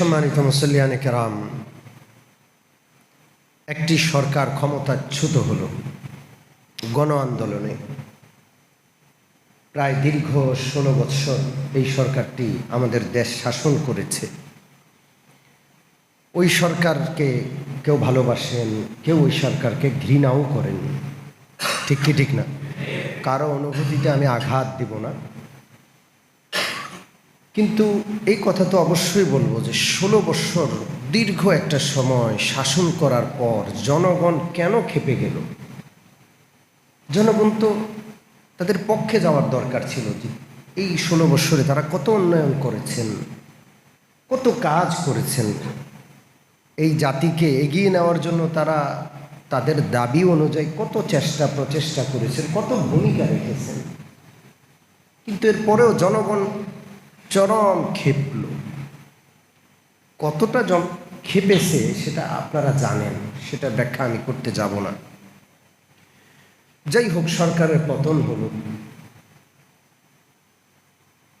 সম্মানিত মুসল্লিয়ানে কেরাম, একটি সরকার ক্ষমতাচ্যুত হল গণ আন্দোলনে। প্রায় দীর্ঘ ষোলো বৎসর এই সরকারটি আমাদের দেশ শাসন করেছে। ওই সরকারকে কেউ ভালোবাসেন, কেউ ওই সরকারকে ঘৃণাও করেন। ঠিক কি ঠিক না? কারও অনুভূতিতে আমি আঘাত দিব না। কিন্তু এই কথা তো অবশ্যই বলব যে ষোলো বৎসর দীর্ঘ একটা সময় শাসন করার পর জনগণ কেন খেপে গেল? জনগণ তো তাদের পক্ষে যাওয়ার দরকার ছিল যে এই ষোলো বৎসরে তারা কত উন্নয়ন করেছেন, কত কাজ করেছেন। এই জাতিকে এগিয়ে নেওয়ার জন্য তারা তাদের দাবি অনুযায়ী কত চেষ্টা প্রচেষ্টা করেছেন, কত ভূমিকা রেখেছেন। কিন্তু এরপরেও জনগণ চরম ক্ষেপল। কতটা ক্ষেপেছে সেটা আপনারা জানেন, সেটা ব্যাখ্যা আমি করতে যাব না। যাই হোক, সরকারের পতন হলো।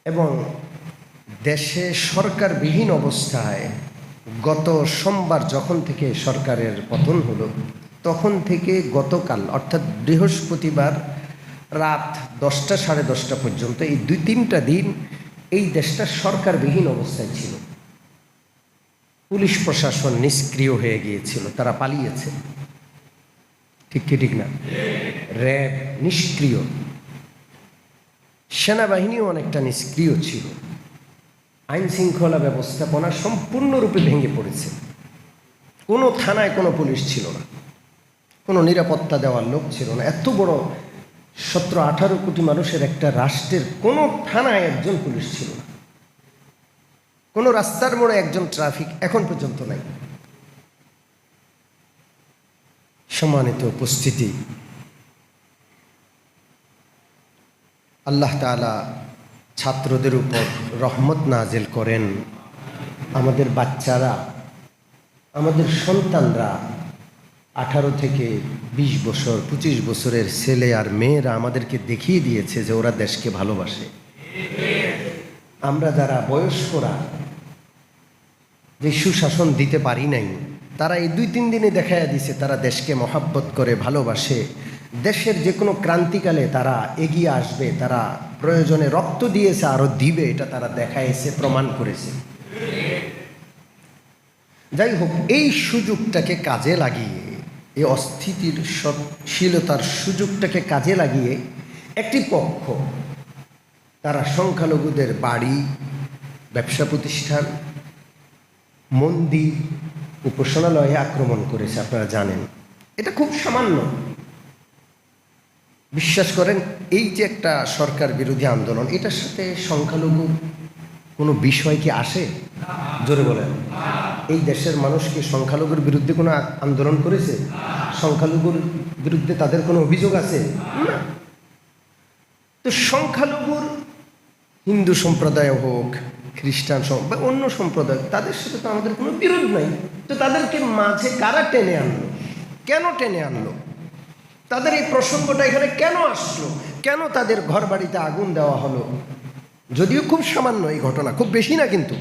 এবং দেশে সরকারবিহীন অবস্থায় গত সোমবার যখন থেকে সরকারের পতন হলো, তখন থেকে গতকাল, অর্থাৎ বৃহস্পতিবার রাত দশটা সাড়ে দশটা পর্যন্ত এই দুই তিনটা দিন এই দেশটা সরকারবিহীন অবস্থায় ছিল। পুলিশ প্রশাসন নিষ্ক্রিয় হয়ে গিয়েছিল, তারা পালিয়েছে। ঠিক কি ঠিক না? র্যাব নিষ্ক্রিয়। সেনাবাহিনীও অনেকটা নিষ্ক্রিয় ছিল। আইন শৃঙ্খলা ব্যবস্থাপনা সম্পূর্ণরূপে ভেঙে পড়েছে। কোনো থানায় কোনো পুলিশ ছিল না। কোনো নিরাপত্তা দেওয়ার লোক ছিল না। এত বড় সতেরো আঠারো কোটি মানুষের একটা রাষ্ট্রের কোনো থানায় একজন পুলিশ ছিল না। কোনো রাস্তার মোড়ে একজন ট্রাফিক এখন পর্যন্ত নাই। সম্মানিত উপস্থিতি, আল্লাহ তালা ছাত্রদের উপর রহমত নাজেল করেন। আমাদের বাচ্চারা, আমাদের সন্তানরা আঠারো থেকে বিশ বছর, পঁচিশ বছরের ছেলে আর মেয়েরা আমাদেরকে দেখিয়ে দিয়েছে যে ওরা দেশকে ভালোবাসে। আমরা যারা বয়স্করা যে সুশাসন দিতে পারি নাই, তারা এই দুই তিন দিনে দেখাইয়া দিছে তারা দেশকে মহাব্বত করে, ভালোবাসে। দেশের যে কোনো ক্রান্তিকালে তারা এগিয়ে আসবে, তারা প্রয়োজনে রক্ত দিয়েছে আরও দিবে, এটা তারা দেখাইছে, প্রমাণ করেছে। যাই হোক, এই সুযোগটাকে কাজে লাগিয়ে এই অস্থিতির শীলতার সুযোগটাকে কাজে লাগিয়ে একটি পক্ষ, তারা সংখ্যালঘুদের বাড়ি, ব্যবসা প্রতিষ্ঠান, মন্দির, উপাসনালয়ে আক্রমণ করেছে, আপনারা জানেন। এটা খুব সামান্য। বিশ্বাস করেন, এই যে একটা সরকার বিরোধী আন্দোলন, এটার সাথে সংখ্যালঘু কোনো বিষয় কি আসে? জোরে বলেন। এই দেশের মানুষ কি সংখ্যালঘুর বিরুদ্ধে কোনো আন্দোলন করেছে? সংখ্যালঘুর বিরুদ্ধে তাদের কোনো অভিযোগ আছে? না। তো সংখ্যালঘুর হিন্দু সম্প্রদায় হোক, খ্রিস্টান বা অন্য সম্প্রদায়, তাদের সাথে তো আমাদের কোনো বিরোধ নাই। তো তাদেরকে মাঝে কারা টেনে আনলো? কেন টেনে আনলো? তাদের এই প্রসঙ্গটা এখানে কেন আসলো? কেন তাদের ঘর বাড়িতে আগুন দেওয়া হলো? যদিও খুব সামান্য এই ঘটনা, খুব বেশি না কিন্তু।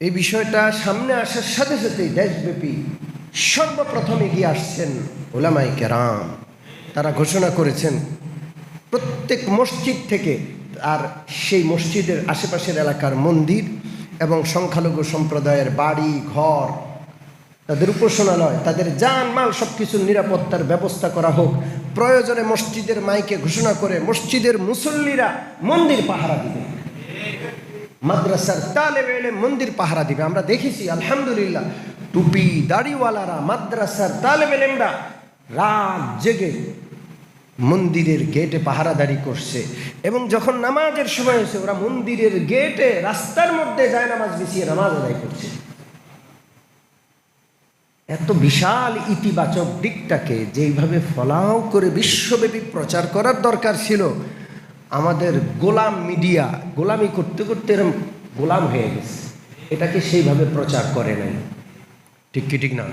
এই বিষয়টা সামনে আসার সাথে সাথেই দেশব্যাপী সর্বপ্রথম এগিয়ে আসছেন ওলামাই কেরাম। তারা ঘোষণা করেছেন, প্রত্যেক মসজিদ থেকে আর সেই মসজিদের আশেপাশের এলাকার মন্দির এবং সংখ্যালঘু সম্প্রদায়ের বাড়ি, ঘর, তাদের উপাসনালয়, তাদের যান মাল সব কিছুর নিরাপত্তার ব্যবস্থা করা হোক। প্রয়োজনে মসজিদের মাইকে ঘোষণা করে মসজিদের মুসল্লিরা মন্দির পাহারা দিবে মাদ্রাসার তালে বেলে মন্দির পাহারা দিবে। আমরা দেখেছি, আলহামদুলিল্লাহ, টুপি দাড়িওয়ালারা মাদ্রাসার তালে বেলেমরা রাত জেগে মন্দিরের গেটে পাহারাদারি করছে। এবং যখন নামাজের সময় হয়েছে, ওরা মন্দিরের গেটে রাস্তার মধ্যে যায় নামাজ বিছিয়ে নামাজ আদায় করছে। এত বিশাল ইতিবাচক দিকটাকে যেইভাবে ফলাও করে বিশ্বব্যাপী প্রচার করার দরকার ছিল আমাদের গোলাম মিডিয়া, গোলামি করতে করতে এরম গোলাম হয়ে গেছে। এটাকে সেইভাবে প্রচার করে নাই। ঠিক কি, ঠিক না?